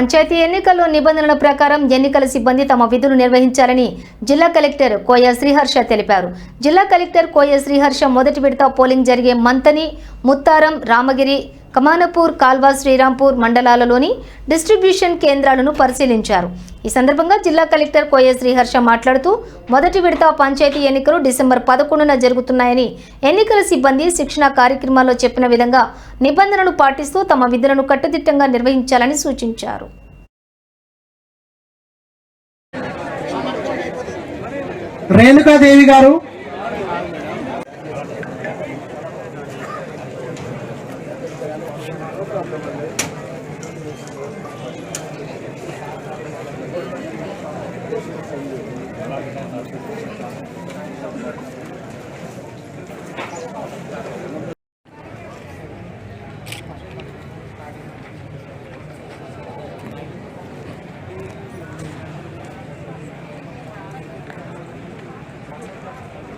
పంచాయతీ ఎన్నికల్లో నిబంధనల ప్రకారం ఎన్నికల సిబ్బంది తమ విధులు నిర్వహించాలని జిల్లా కలెక్టర్ కోయ శ్రీహర్ష తెలిపారు. జిల్లా కలెక్టర్ కోయ శ్రీహర్ష మొదటి విడత పోలింగ్ జరిగే మంతని ముత్తారం రామగిరి కమానపూర్ కాల్వా శ్రీరాంపూర్ మండలాలలోని డిస్ట్రిబ్యూషన్ కేంద్రాలను పరిశీలించారు. ఈ సందర్భంగా జిల్లా కలెక్టర్ కోయ శ్రీహర్ష మాట్లాడుతూ మొదటి విడత పంచాయతీ ఎన్నికలు డిసెంబర్ పదకొండున జరుగుతున్నాయని ఎన్నికల సిబ్బంది శిక్షణ కార్యక్రమాల్లో చెప్పిన విధంగా నిబంధనలు పాటిస్తూ తమ విధులను కట్టుదిట్టంగా నిర్వహించాలని సూచించారు. రేణుకాదేవి గారు. ప్రాబ్లం